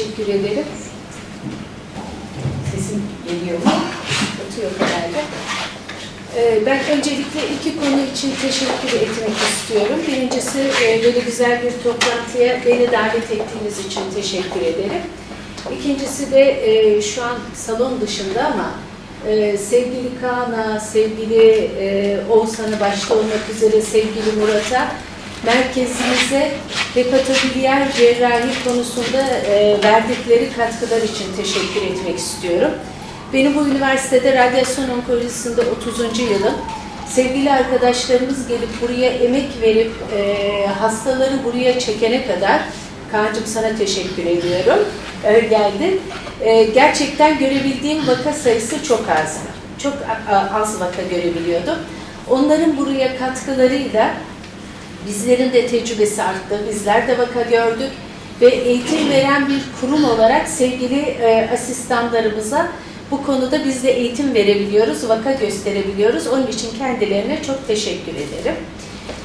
teşekkür ederim. Sesim geliyor mu? Atıyor herhalde. Ee, Ben öncelikle iki konu için teşekkür etmek istiyorum. Birincisi böyle güzel bir toplantıya beni davet ettiğiniz için teşekkür ederim. İkincisi de e, şu an salon dışında ama e, sevgili Kaan'a, sevgili e, Oğuzhan'ı başta olmak üzere sevgili Murat'a merkezimize hepatobiliyer cerrahi konusunda e, verdikleri katkılar için teşekkür etmek istiyorum. Benim bu üniversitede radyasyon onkolojisinde 30. yılım. Sevgili arkadaşlarımız gelip buraya emek verip e, hastaları buraya çekene kadar Kaan'cığım sana teşekkür ediyorum. Öyle geldi. E, gerçekten görebildiğim vaka sayısı çok az. Çok az vaka görebiliyordum. Onların buraya katkılarıyla Bizlerin de tecrübesi arttı, bizler de vaka gördük ve eğitim veren bir kurum olarak sevgili e, asistanlarımıza bu konuda biz de eğitim verebiliyoruz, vaka gösterebiliyoruz. Onun için kendilerine çok teşekkür ederim.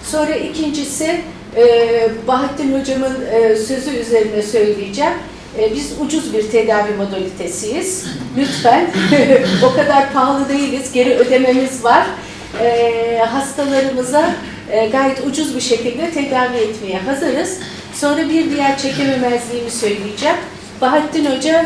Sonra ikincisi e, Bahattin Hocam'ın e, sözü üzerine söyleyeceğim. E, biz ucuz bir tedavi modalitesiyiz. Lütfen o kadar pahalı değiliz, geri ödememiz var. E, hastalarımıza e, gayet ucuz bir şekilde tedavi etmeye hazırız. Sonra bir diğer çekememezliğimi söyleyeceğim. Bahattin Hoca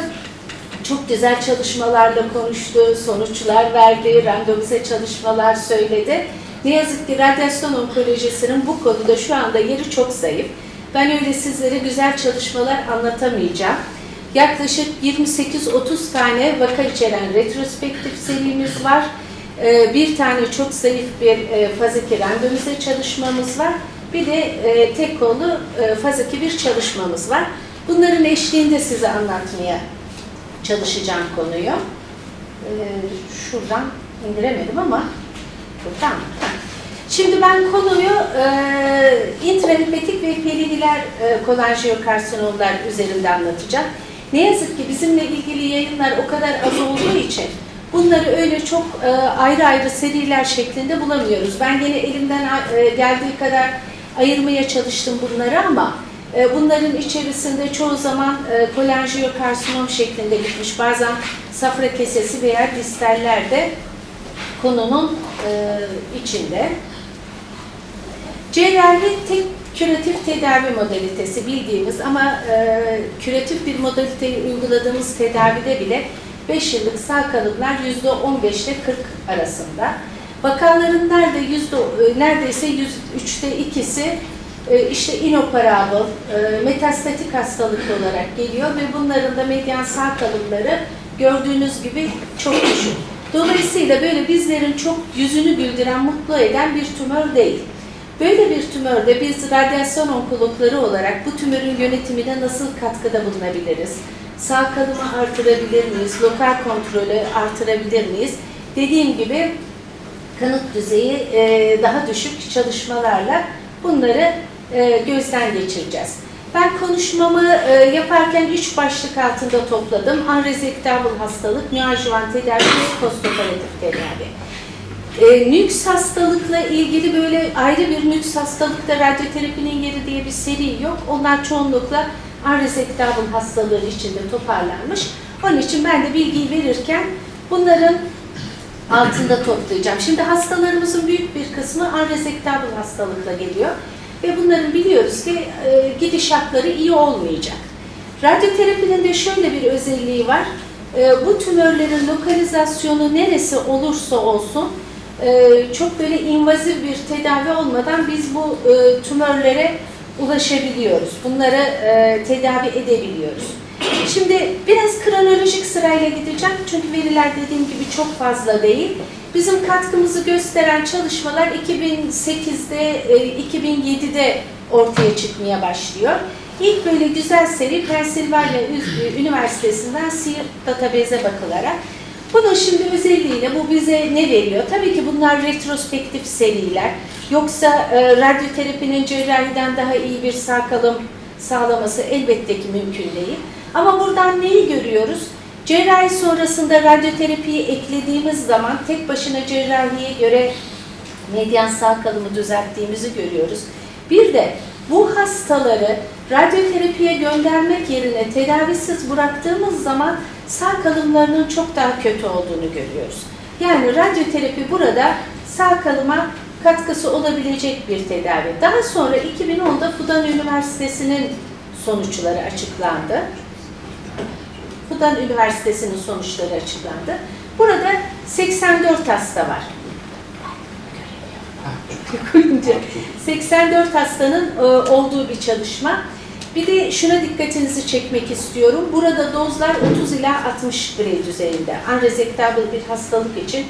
çok güzel çalışmalarla konuştu, sonuçlar verdi, randomize çalışmalar söyledi. Ne yazık ki radyasyon onkolojisinin bu konuda şu anda yeri çok zayıf. Ben öyle sizlere güzel çalışmalar anlatamayacağım. Yaklaşık 28-30 tane vaka içeren retrospektif serimiz var. Ee, Bir tane çok zayıf bir e, faz 2 randomize çalışmamız var. Bir de e, tek kolu e, faz 2 bir çalışmamız var. Bunların eşliğinde size anlatmaya çalışacağım konuyu. Ee, Şuradan indiremedim ama buradan. Şimdi ben konuyu e, intrahepatik ve perihiler e, kolangiokarsinomlar üzerinde anlatacağım. Ne yazık ki bizimle ilgili yayınlar o kadar az olduğu için bunları öyle çok e, ayrı ayrı seriler şeklinde bulamıyoruz. Ben yine elimden e, geldiği kadar ayırmaya çalıştım bunları ama e, bunların içerisinde çoğu zaman e, kolangiokarsinom şeklinde gitmiş. Bazen safra kesesi veya distaller de konunun içinde. Cerrahi tek küratif tedavi modalitesi bildiğimiz ama küratif bir modaliteyi uyguladığımız tedavide bile 5 yıllık sağ kalıplar %15 ile 40 arasında. Vakaların nerede yüzde, e, neredeyse %3'te ikisi e, işte inoperable, metastatik hastalık olarak geliyor ve bunların da medyan sağ kalıpları gördüğünüz gibi çok düşük. Dolayısıyla böyle bizlerin çok yüzünü güldüren, mutlu eden bir tümör değil. Böyle bir tümörde biz radyasyon onkologları olarak bu tümörün yönetimine nasıl katkıda bulunabiliriz? Sağ kalımı artırabilir miyiz? Lokal kontrolü artırabilir miyiz? Dediğim gibi kanıt düzeyi e, daha düşük çalışmalarla bunları e, gözden geçireceğiz. Ben konuşmamı e, yaparken üç başlık altında topladım. Unresectable hastalık, neoadjuvant tedavi ve postoperatif tedavi. E, nüks hastalıkla ilgili böyle ayrı bir nüks hastalıkta radyoterapinin yeri diye bir seri yok. Onlar çoğunlukla unresectable hastalığı içinde toparlanmış. Onun için ben de bilgiyi verirken bunların altında toplayacağım. Şimdi hastalarımızın büyük bir kısmı unresectable hastalıkla geliyor. Ve bunların biliyoruz ki e, gidişatları iyi olmayacak. Radyoterapinin de şöyle bir özelliği var. E, bu tümörlerin lokalizasyonu neresi olursa olsun e, çok böyle invazif bir tedavi olmadan biz bu tümörlere ulaşabiliyoruz. Bunları e, tedavi edebiliyoruz. Şimdi biraz kronolojik sırayla gideceğim çünkü veriler dediğim gibi çok fazla değil. Bizim katkımızı gösteren çalışmalar 2008'de, e, 2007'de ortaya çıkmaya başlıyor. İlk böyle güzel seri Pennsylvania Üniversitesi'nden SEER database'e bakılarak. Bunun şimdi özelliğiyle bu bize ne veriyor? Tabii ki bunlar retrospektif seriler. Yoksa e, radyoterapinin cerrahiden daha iyi bir sağ kalım sağlaması elbette ki mümkün değil. Ama buradan neyi görüyoruz? Cerrahi sonrasında radyoterapiyi eklediğimiz zaman tek başına cerrahiye göre medyan sağ kalımı düzelttiğimizi görüyoruz. Bir de Bu hastaları radyoterapiye göndermek yerine tedavisiz bıraktığımız zaman sağ kalımlarının çok daha kötü olduğunu görüyoruz. Yani radyoterapi burada sağ kalıma katkısı olabilecek bir tedavi. Daha sonra 2010'da Fudan Üniversitesi'nin sonuçları açıklandı. Fudan Üniversitesi'nin sonuçları açıklandı. Burada 84 hasta var. Koyunca 84 hastanın e, olduğu bir çalışma. Bir de şuna dikkatinizi çekmek istiyorum. Burada dozlar 30 ila 60 grade düzeyinde. Unresectable bir hastalık için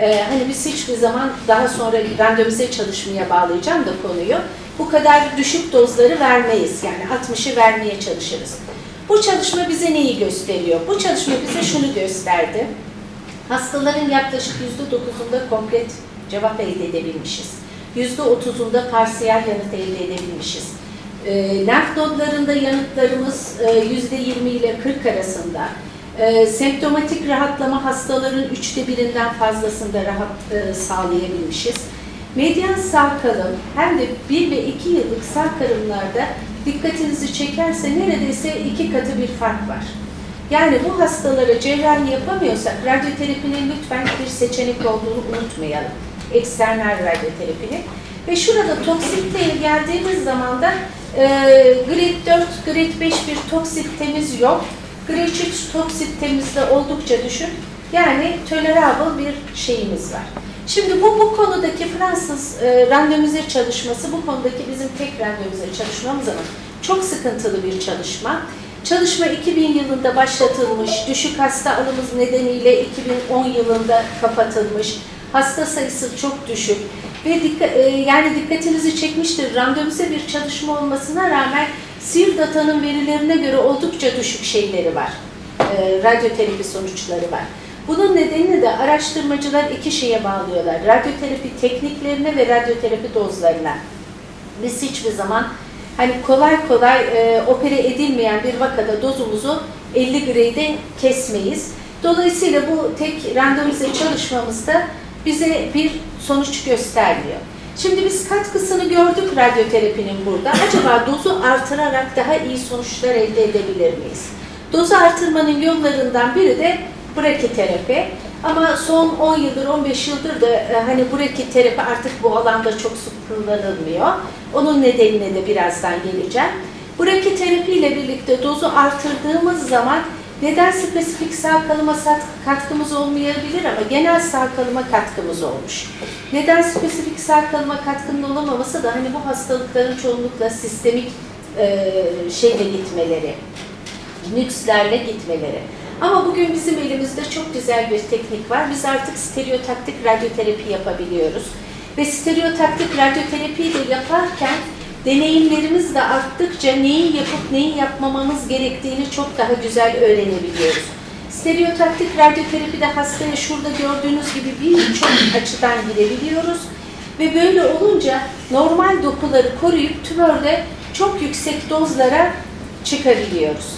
e, hani biz hiçbir zaman daha sonra randomize çalışmaya bağlayacağım da konuyu. Bu kadar düşük dozları vermeyiz. Yani 60'ı vermeye çalışırız. Bu çalışma bize neyi gösteriyor? Bu çalışma bize şunu gösterdi. Hastaların yaklaşık %9'unda komplet cevap elde edebilmişiz. %30'unda parsiyel yanıt elde edebilmişiz. E, lenf nodlarında yanıtlarımız e, %20 ile 40 arasında. E, semptomatik rahatlama hastaların üçte birinden fazlasında rahat e, sağlayabilmişiz. Medyan sağ kalım hem de 1 ve 2 yıllık sağ kalımlarda dikkatinizi çekerse neredeyse iki katı bir fark var. Yani bu hastalara cerrahi yapamıyorsak radyoterapinin lütfen bir seçenek olduğunu unutmayalım. Eksternal radyoterapinin. Ve şurada toksiteye geldiğimiz zaman da e, grade 4, grade 5 bir toksitemiz yok. Grade 3 toksitemiz de oldukça düşük. Yani tolerable bir şeyimiz var. Şimdi bu bu konudaki Fransız e, randomize çalışması, bu konudaki bizim tek randomize çalışmamız ama çok sıkıntılı bir çalışma. Çalışma 2000 yılında başlatılmış, düşük hasta alımız nedeniyle 2010 yılında kapatılmış. Hasta sayısı çok düşük ve dikka, e, yani dikkatinizi çekmiştir. Randomize bir çalışma olmasına rağmen SIR datanın verilerine göre oldukça düşük şeyleri var. E, radyoterapi sonuçları var. Bunun nedenini de araştırmacılar iki şeye bağlıyorlar. Radyoterapi tekniklerine ve radyoterapi dozlarına. Biz hiçbir zaman hani kolay kolay e, opere edilmeyen bir vakada dozumuzu 50 grade kesmeyiz. Dolayısıyla bu tek randomize çalışmamızda bize bir sonuç göstermiyor. Şimdi biz katkısını gördük radyoterapinin burada. Acaba dozu artırarak daha iyi sonuçlar elde edebilir miyiz? Dozu artırmanın yollarından biri de brakiterapi. Ama son 10 yıldır, 15 yıldır da e, hani brakiterapi artık bu alanda çok sık kullanılmıyor. Onun nedenine de birazdan geleceğim. Brakiterapi ile birlikte dozu artırdığımız zaman neden spesifik sağ kalıma katkımız olmayabilir ama genel sağ kalıma katkımız olmuş. Neden spesifik sağ kalıma katkının olamaması da hani bu hastalıkların çoğunlukla sistemik e, şeyle gitmeleri, nükslerle gitmeleri. Ama bugün bizim elimizde çok güzel bir teknik var. Biz artık stereotaktik radyoterapi yapabiliyoruz. Ve stereotaktik radyoterapiyi de yaparken deneyimlerimiz de arttıkça neyin yapıp neyin yapmamamız gerektiğini çok daha güzel öğrenebiliyoruz. Stereotaktik radyoterapide hastaya şurada gördüğünüz gibi birçok açıdan girebiliyoruz. Ve böyle olunca normal dokuları koruyup tümörde çok yüksek dozlara çıkabiliyoruz.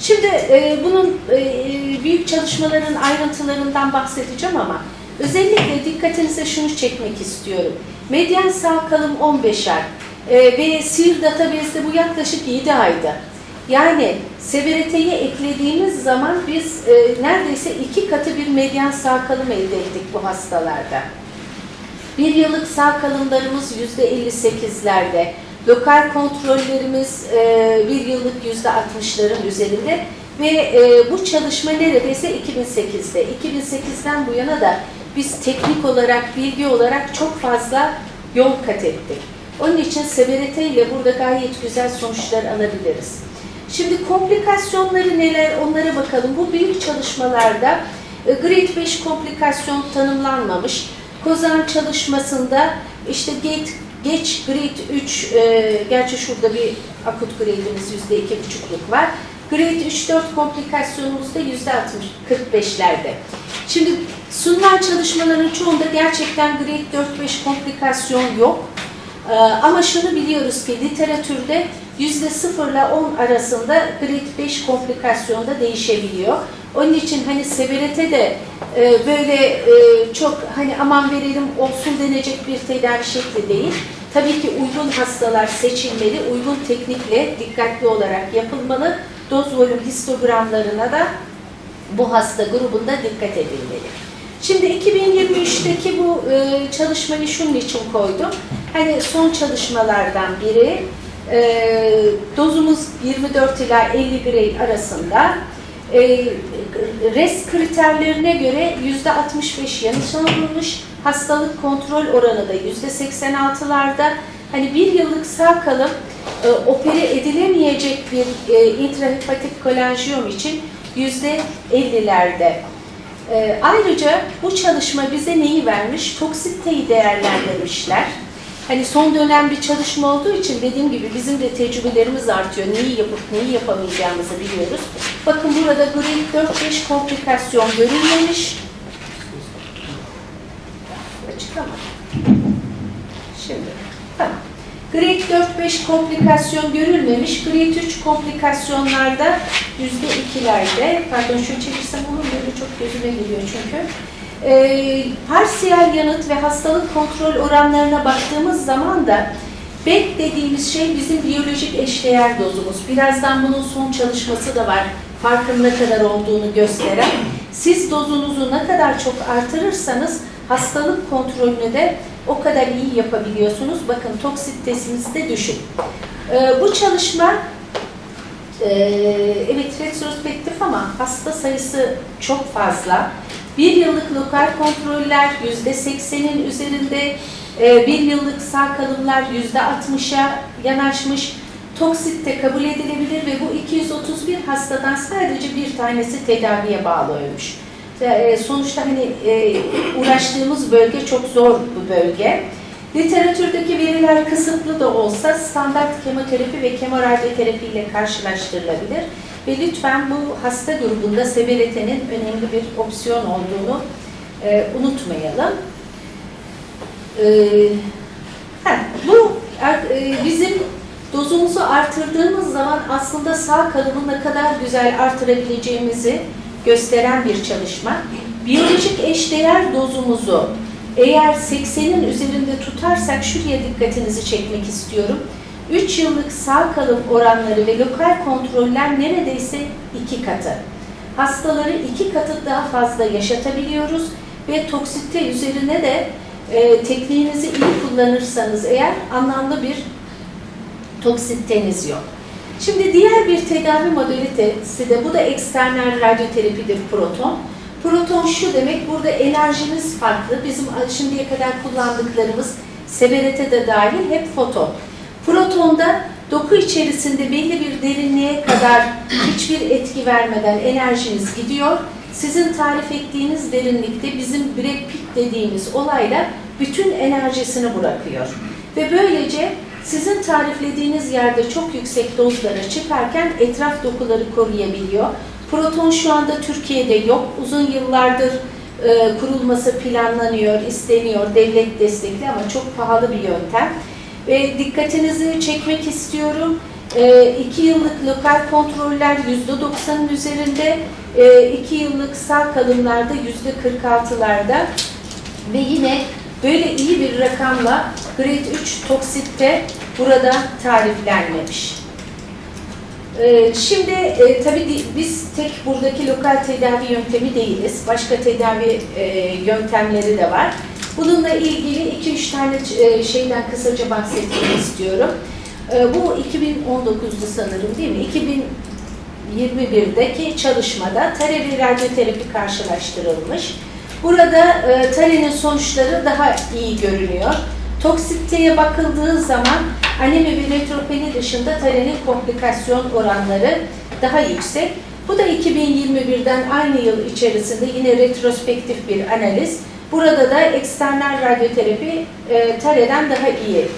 Şimdi e, bunun e, büyük çalışmaların ayrıntılarından bahsedeceğim ama özellikle dikkatinize şunu çekmek istiyorum. Medyan sağ kalım 15 ay e, ve SIR database'de bu yaklaşık 7 ayda. Yani severeteyi eklediğimiz zaman biz e, neredeyse iki katı bir medyan sağ kalım elde ettik bu hastalarda. Bir yıllık sağ kalımlarımız %58'lerde, lokal kontrollerimiz e, bir yıllık %60'ların üzerinde ve e, bu çalışma neredeyse 2008'de. 2008'den bu yana da biz teknik olarak, bilgi olarak çok fazla yol kat ettik. Onun için ile burada gayet güzel sonuçlar alabiliriz. Şimdi komplikasyonları neler onlara bakalım. Bu büyük çalışmalarda e, grade 5 komplikasyon tanımlanmamış. Kozan çalışmasında işte gate, geç grade 3, e, gerçi şurada bir akut grade'imiz %2,5'luk var. Grade 3-4 komplikasyonumuz da %60-45'lerde. Şimdi sunulan çalışmaların çoğunda gerçekten grade 4-5 komplikasyon yok. Ee, ama şunu biliyoruz ki literatürde yüzde 0 ile 10 arasında grade 5 komplikasyonda değişebiliyor. Onun için hani severete de e, böyle e, çok hani aman verelim olsun denecek bir tedavi şekli değil. Tabii ki uygun hastalar seçilmeli, uygun teknikle dikkatli olarak yapılmalı. Doz volüm histogramlarına da bu hasta grubunda dikkat edilmeli. Şimdi 2023'teki bu e, çalışmayı şunun için koydum. Hani son çalışmalardan biri e, dozumuz 24 ila 50 birey arasında e, RES kriterlerine göre %65 yanlış anılmış, hastalık kontrol oranı da %86'larda. Hani bir yıllık sağ kalıp e, opere edilemeyecek bir e, intrahepatik kolanjiyom için %50'lerde. E, ayrıca bu çalışma bize neyi vermiş? Toksiteyi değerlendirmişler. Hani son dönem bir çalışma olduğu için dediğim gibi bizim de tecrübelerimiz artıyor. Neyi yapıp neyi yapamayacağımızı biliyoruz. Bakın burada grade 4-5 komplikasyon görülmemiş. Açık ama. Şimdi tamam. Grade 4-5 komplikasyon görülmemiş. Grade 3 komplikasyonlarda %2'lerde, pardon şunu çevirsem olur mu? Böyle çok gözüme geliyor çünkü. E, parsiyel yanıt ve hastalık kontrol oranlarına baktığımız zaman da BEK dediğimiz şey bizim biyolojik eşdeğer dozumuz. Birazdan bunun son çalışması da var. Farkın ne kadar olduğunu gösteren. Siz dozunuzu ne kadar çok artırırsanız hastalık kontrolünü de o kadar iyi yapabiliyorsunuz. Bakın toksitesiniz de düşük. Ee, bu çalışma e, evet retrospektif ama hasta sayısı çok fazla. Bir yıllık lokal kontroller yüzde seksenin üzerinde, e, bir yıllık sağ kalımlar yüzde altmışa yanaşmış. Toksit de kabul edilebilir ve bu 231 hastadan sadece bir tanesi tedaviye bağlı ölmüş. E, Sonuçta hani e, uğraştığımız bölge çok zor bu bölge. Literatürdeki veriler kısıtlı da olsa standart kemoterapi ve kemoradyoterapi ile karşılaştırılabilir. Ve lütfen bu hasta grubunda seberetenin önemli bir opsiyon olduğunu e, unutmayalım. E, heh, bu e, bizim dozumuzu artırdığımız zaman aslında sağ kalıbı ne kadar güzel artırabileceğimizi gösteren bir çalışma. Biyolojik eşdeğer dozumuzu eğer 80'in üzerinde tutarsak şuraya dikkatinizi çekmek istiyorum. 3 yıllık sağ kalım oranları ve lokal kontroller neredeyse iki katı. Hastaları iki katı daha fazla yaşatabiliyoruz ve toksite üzerine de e, tekniğinizi iyi kullanırsanız eğer anlamlı bir toksiteniz yok. Şimdi diğer bir tedavi modalitesi de bu da eksternal radyoterapidir proton. Proton şu demek, burada enerjimiz farklı. Bizim şimdiye kadar kullandıklarımız seberete de dahil hep foton. Protonda doku içerisinde belli bir derinliğe kadar hiçbir etki vermeden enerjiniz gidiyor. Sizin tarif ettiğiniz derinlikte bizim Brad Pitt dediğimiz olayla bütün enerjisini bırakıyor. Ve böylece sizin tariflediğiniz yerde çok yüksek dozlara çıkarken etraf dokuları koruyabiliyor. Proton şu anda Türkiye'de yok. Uzun yıllardır e, kurulması planlanıyor, isteniyor, devlet destekli ama çok pahalı bir yöntem. Ve dikkatinizi çekmek istiyorum. E, iki yıllık lokal kontroller yüzde doksanın üzerinde, e, iki yıllık sağ kalımlarda yüzde kırk altılarda ve yine böyle iyi bir rakamla grade 3 toksitte burada tariflenmemiş. Ee, Şimdi e, tabii biz tek buradaki lokal tedavi yöntemi değiliz. Başka tedavi e, yöntemleri de var. Bununla ilgili 2-3 tane e, şeyden kısaca bahsetmek istiyorum. Bu 2019'du sanırım değil mi? 2021'deki çalışmada tare ve radyoterapi karşılaştırılmış. Burada e, tarenin sonuçları daha iyi görünüyor. Toksiteye bakıldığı zaman anemi ve neutropeni dışında tarenin komplikasyon oranları daha yüksek. Bu da 2021'den aynı yıl içerisinde yine retrospektif bir analiz. Burada da eksternal radyoterapi e, tareden daha iyi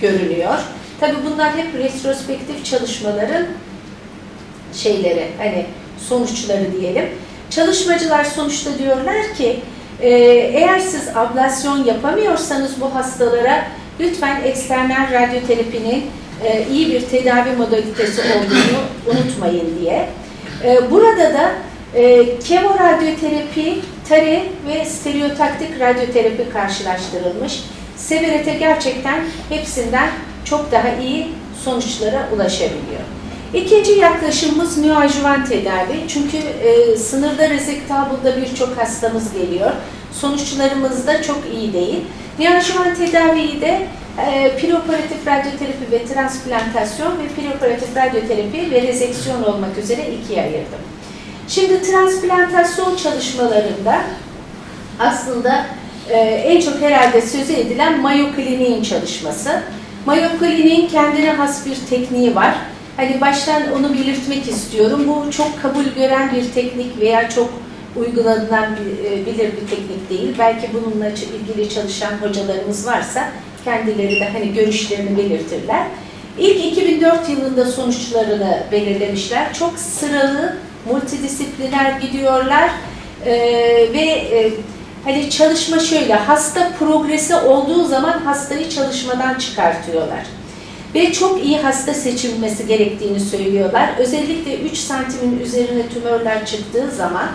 görünüyor. Tabii bunlar hep retrospektif çalışmaların şeyleri, hani sonuçları diyelim. Çalışmacılar sonuçta diyorlar ki e, eğer siz ablasyon yapamıyorsanız bu hastalara lütfen eksternal radyoterapinin e, iyi bir tedavi modalitesi olduğunu unutmayın diye. E, burada da e, kemoradyoterapi, tare ve stereotaktik radyoterapi karşılaştırılmış. Severet'e gerçekten hepsinden çok daha iyi sonuçlara ulaşabiliyor. İkinci yaklaşımımız neoadjuvant tedavi. Çünkü e, sınırda rezektabulda birçok hastamız geliyor. Sonuçlarımız da çok iyi değil. Neoadjuvant tedaviyi de e, preoperatif radyoterapi ve transplantasyon ve preoperatif radyoterapi ve rezeksiyon olmak üzere ikiye ayırdım. Şimdi transplantasyon çalışmalarında aslında e, en çok herhalde sözü edilen Mayo Clinic'in çalışması. Mayo Clinic'in kendine has bir tekniği var. Hani baştan onu belirtmek istiyorum. Bu çok kabul gören bir teknik veya çok uygulanan bir, e, bilir bir teknik değil. Belki bununla ilgili çalışan hocalarımız varsa kendileri de hani görüşlerini belirtirler. İlk 2004 yılında sonuçlarını belirlemişler. Çok sıralı, multidisipliner gidiyorlar Ee, ve e, hani çalışma şöyle, hasta progresi olduğu zaman hastayı çalışmadan çıkartıyorlar. Ve çok iyi hasta seçilmesi gerektiğini söylüyorlar. Özellikle 3 santimin üzerine tümörler çıktığı zaman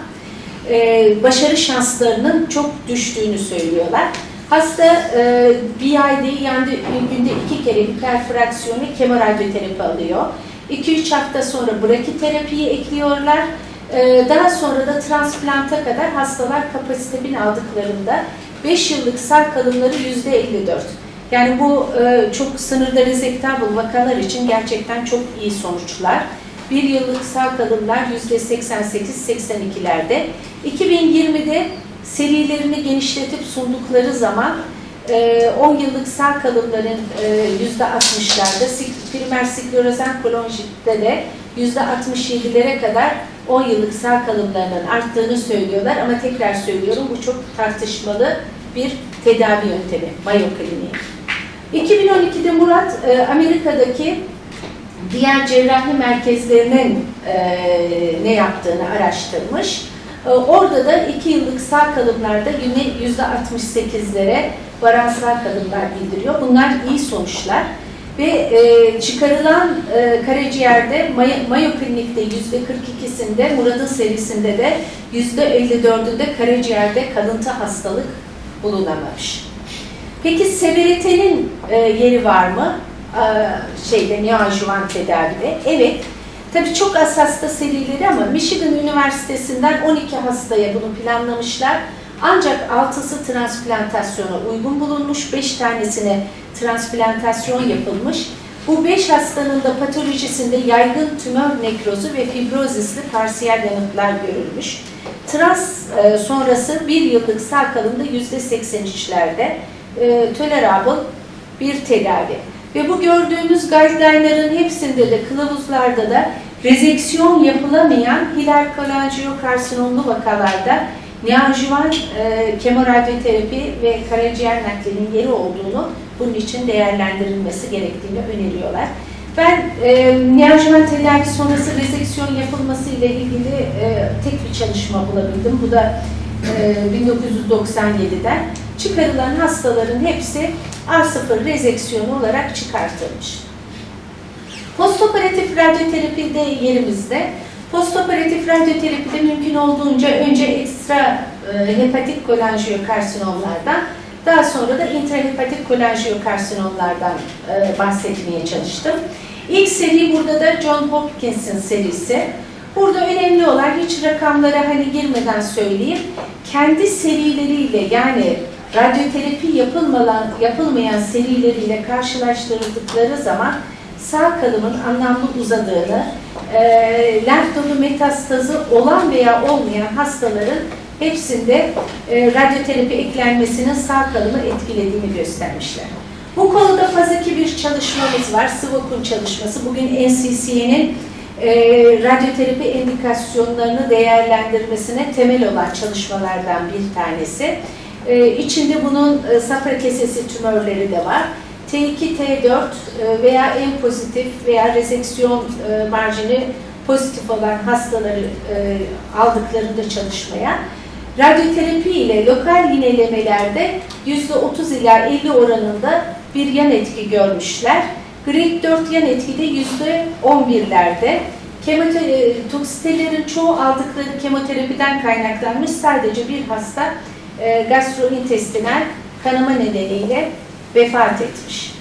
e, başarı şanslarının çok düştüğünü söylüyorlar. Hasta e, BID yani günde iki kere hiperfraksiyonu kemoradyoterapi alıyor. 2-3 hafta sonra brakiterapiyi ekliyorlar. E, daha sonra da transplanta kadar hastalar kapasite bin aldıklarında 5 yıllık sağ kalımları %54. Yani bu e, çok sınırda rezektabl vakalar için gerçekten çok iyi sonuçlar. Bir yıllık sağ kalımlar %88-82'lerde. 2020'de serilerini genişletip sundukları zaman e, 10 yıllık sağ kalımların e, %60'larda, sik- primer sklerozen kolonjitte de %67'lere kadar 10 yıllık sağ kalımlarının arttığını söylüyorlar ama tekrar söylüyorum bu çok tartışmalı bir tedavi yöntemi, Mayo Kliniği. 2012'de Murat e, Amerika'daki diğer cerrahi merkezlerinin e, ne yaptığını araştırmış. E, orada da 2 yıllık sağ kalımlarda yine %68'lere varan sağ kalımlar bildiriyor. Bunlar iyi sonuçlar. Ve e, çıkarılan e, karaciğerde Mayo, Mayo Klinik'te %42'sinde, Murat'ın serisinde de %54'ünde karaciğerde kalıntı hastalık bulunamamış. Peki severitenin e, yeri var mı? E, şeyde neoadjuvant tedavide. Evet. Tabii çok az hasta serileri ama Michigan Üniversitesi'nden 12 hastaya bunu planlamışlar. Ancak 6'sı transplantasyona uygun bulunmuş, 5 tanesine transplantasyon yapılmış. Bu 5 hastanın da patolojisinde yaygın tümör nekrozu ve fibrozisli parsiyel yanıtlar görülmüş. Trans e, sonrası 1 yıllık sağ kalımda %83'lerde e, tolerable bir tedavi. Ve bu gördüğümüz guideline'ların hepsinde de kılavuzlarda da rezeksiyon yapılamayan hilal kolangiokarsinomlu vakalarda neoadjuvant e, kemoradyoterapi ve karaciğer naklinin yeri olduğunu bunun için değerlendirilmesi gerektiğini öneriyorlar. Ben e, neoadjuvant tedavi sonrası rezeksiyon yapılması ile ilgili e, tek bir çalışma bulabildim. Bu da e, 1997'den. Çıkarılan hastaların hepsi R0 rezeksiyonu olarak çıkartılmış. Postoperatif radyoterapi de yerimizde. Postoperatif radyoterapide mümkün olduğunca önce ekstra e, hepatik kolangiokarsinomlardan daha sonra da intrahepatik kolangiokarsinomlardan e, bahsetmeye çalıştım. İlk seri burada da John Hopkins'in serisi. Burada önemli olan hiç rakamlara hani girmeden söyleyeyim. Kendi serileriyle yani radyoterapi yapılmayan, yapılmayan serileriyle karşılaştırıldıkları zaman sağ kalımın anlamlı uzadığını, e, lenf metastazı olan veya olmayan hastaların hepsinde e, radyoterapi eklenmesinin sağ kalımı etkilediğini göstermişler. Bu konuda faz 2 bir çalışmamız var, SWOC'un çalışması. Bugün NCCN'in e, radyoterapi indikasyonlarını değerlendirmesine temel olan çalışmalardan bir tanesi. E, içinde bunun e, safra kesesi tümörleri de var. T2, T4 e, veya en pozitif veya rezeksiyon e, marjini pozitif olan hastaları e, aldıklarında çalışmaya radyoterapi ile lokal yinelemelerde %30 ila 50 oranında bir yan etki görmüşler. Grade 4 yan etki de %11'lerde. Kemote- Toksitelerin çoğu aldıkları kemoterapiden kaynaklanmış sadece bir hasta e, gastrointestinal kanama nedeniyle vefat etmiş.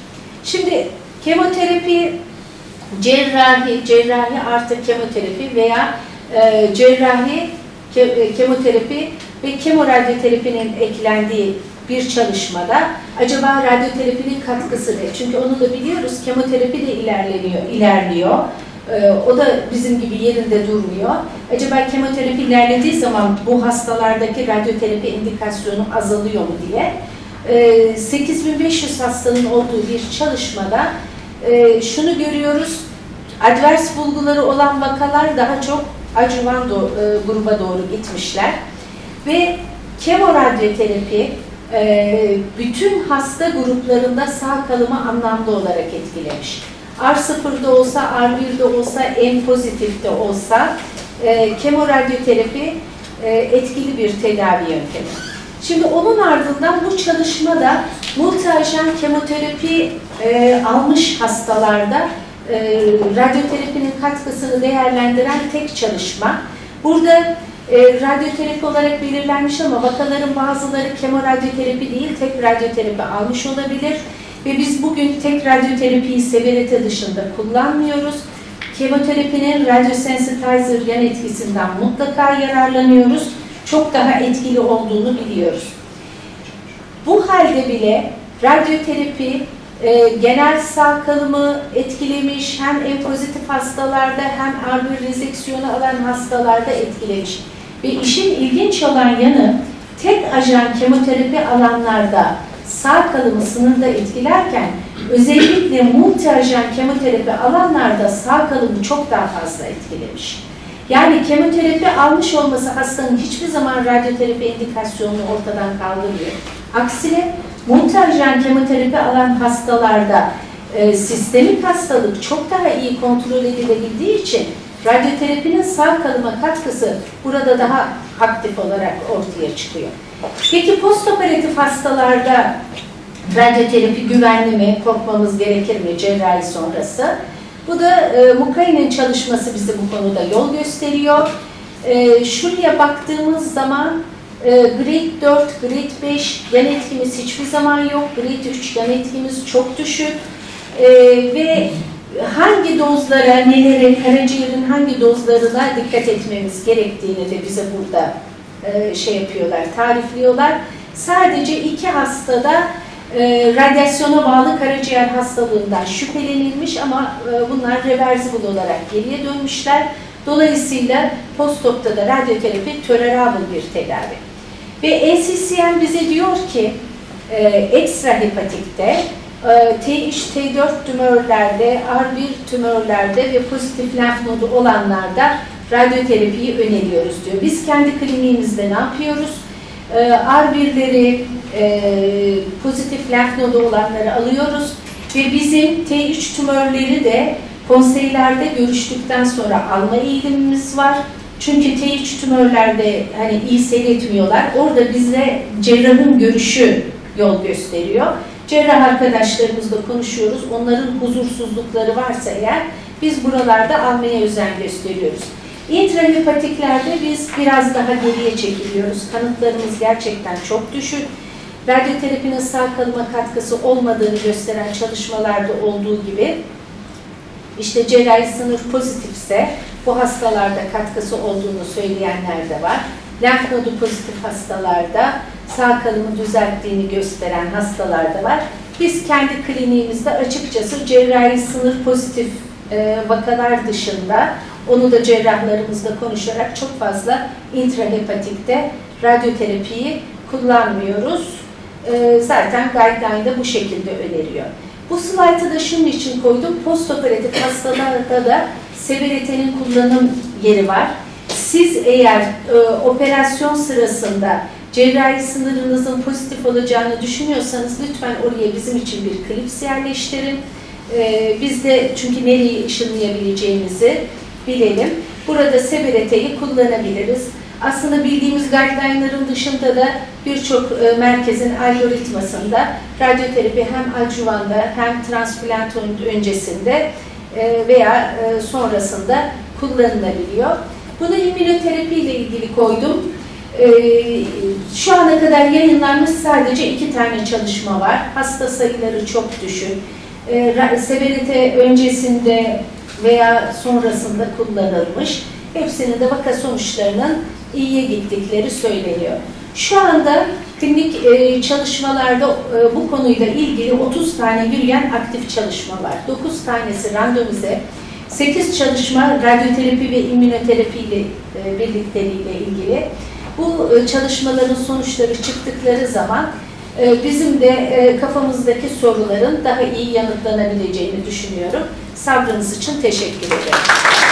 Şimdi kemoterapi, cerrahi, cerrahi artı kemoterapi veya e, cerrahi, ke, e, kemoterapi ve kemoradyoterapinin eklendiği bir çalışmada acaba radyoterapinin katkısı ne? Çünkü onu da biliyoruz kemoterapi de ilerleniyor, ilerliyor. Ee, o da bizim gibi yerinde durmuyor. Acaba kemoterapi ilerlediği zaman bu hastalardaki radyoterapi indikasyonu azalıyor mu diye. Ee, 8500 hastanın olduğu bir çalışmada e, şunu görüyoruz. Advers bulguları olan vakalar daha çok adjuvan do- e, gruba doğru gitmişler. Ve kemoradyoterapi e, bütün hasta gruplarında sağ kalımı anlamlı olarak etkilemiş. R0'da olsa, R1'de olsa, M pozitifte olsa e, kemoradyoterapi e, etkili bir tedavi yöntemi. Şimdi onun ardından bu çalışmada multiajen kemoterapi e, almış hastalarda e, radyoterapinin katkısını değerlendiren tek çalışma. Burada e, radyoterapi olarak belirlenmiş ama vakaların bazıları kemoradyoterapi değil, tek radyoterapi almış olabilir. Ve biz bugün tek radyoterapiyi severete dışında kullanmıyoruz. Kemoterapinin radyosensitizer yan etkisinden mutlaka yararlanıyoruz. Çok daha etkili olduğunu biliyoruz. Bu halde bile radyoterapi e, genel sağ kalımı etkilemiş, hem en pozitif hastalarda hem R1 rezeksiyonu alan hastalarda etkilemiş. Ve işin ilginç olan yanı tek ajan kemoterapi alanlarda sağ kalımı sınırda etkilerken özellikle multi ajan kemoterapi alanlarda sağ kalımı çok daha fazla etkilemiş. Yani kemoterapi almış olması hastanın hiçbir zaman radyoterapi indikasyonunu ortadan kaldırmıyor. Aksine multiajen kemoterapi alan hastalarda e, sistemik hastalık çok daha iyi kontrol edilebildiği için radyoterapinin sağ kalıma katkısı burada daha aktif olarak ortaya çıkıyor. Peki postoperatif hastalarda radyoterapi güvenli mi, korkmamız gerekir mi cerrahi sonrası? Bu da e, Mukayne'nin çalışması bize bu konuda yol gösteriyor. E, şuraya baktığımız zaman e, grade 4, grade 5 yan etkimiz hiçbir zaman yok. Grade 3 yan etkimiz çok düşük. E, ve hangi dozlara, nelere, karaciğerin hangi dozlarına dikkat etmemiz gerektiğini de bize burada e, şey yapıyorlar, tarifliyorlar. Sadece iki hastada e, radyasyona bağlı karaciğer hastalığından şüphelenilmiş ama e, bunlar reversible olarak geriye dönmüşler. Dolayısıyla postopta da radyoterapi tolerable bir tedavi. Ve NCCN bize diyor ki e, ekstra hepatikte e, T3, T4 tümörlerde, R1 tümörlerde ve pozitif lenf nodu olanlarda radyoterapiyi öneriyoruz diyor. Biz kendi kliniğimizde ne yapıyoruz? E, R1'leri, e, pozitif lenf nodu olanları alıyoruz ve bizim T3 tümörleri de konseylerde görüştükten sonra alma eğilimimiz var. Çünkü T3 tümörlerde hani iyi seyretmiyorlar. Orada bize cerrahın görüşü yol gösteriyor. Cerrah arkadaşlarımızla konuşuyoruz. Onların huzursuzlukları varsa eğer biz buralarda almaya özen gösteriyoruz. İntrahepatiklerde biz biraz daha geriye çekiliyoruz. Kanıtlarımız gerçekten çok düşük. Radyoterapinin sağ kalıma katkısı olmadığını gösteren çalışmalarda olduğu gibi işte cerrahi sınır pozitifse bu hastalarda katkısı olduğunu söyleyenler de var. Lenf nodu pozitif hastalarda sağ kalımı düzelttiğini gösteren hastalar da var. Biz kendi kliniğimizde açıkçası cerrahi sınır pozitif e, vakalar dışında onu da cerrahlarımızla konuşarak çok fazla intrahepatikte radyoterapiyi kullanmıyoruz. E, zaten guideline'da bu şekilde öneriyor. Bu slaytı da şunun için koydum. Postoperatif hastalarda da severetenin kullanım yeri var. Siz eğer e, operasyon sırasında cerrahi sınırınızın pozitif olacağını düşünüyorsanız lütfen oraya bizim için bir klips yerleştirin. E, biz de çünkü nereyi ışınlayabileceğimizi bilelim. Burada severeteyi kullanabiliriz. Aslında bildiğimiz guideline'ların dışında da birçok e, merkezin algoritmasında radyoterapi hem adjuvanda hem transplant ön- öncesinde e, veya e, sonrasında kullanılabiliyor. Bunu immünoterapi ile ilgili koydum. Şu ana kadar yayınlanmış sadece iki tane çalışma var. Hasta sayıları çok düşük. Severite öncesinde veya sonrasında kullanılmış. Hepsinin de vaka sonuçlarının iyiye gittikleri söyleniyor. Şu anda klinik e, çalışmalarda e, bu konuyla ilgili 30 tane yürüyen aktif çalışma var. 9 tanesi randomize, 8 çalışma radyoterapi ve immünoterapi ile e, birlikteliğiyle ilgili. Bu e, çalışmaların sonuçları çıktıkları zaman e, bizim de e, kafamızdaki soruların daha iyi yanıtlanabileceğini düşünüyorum. Sabrınız için teşekkür ederim.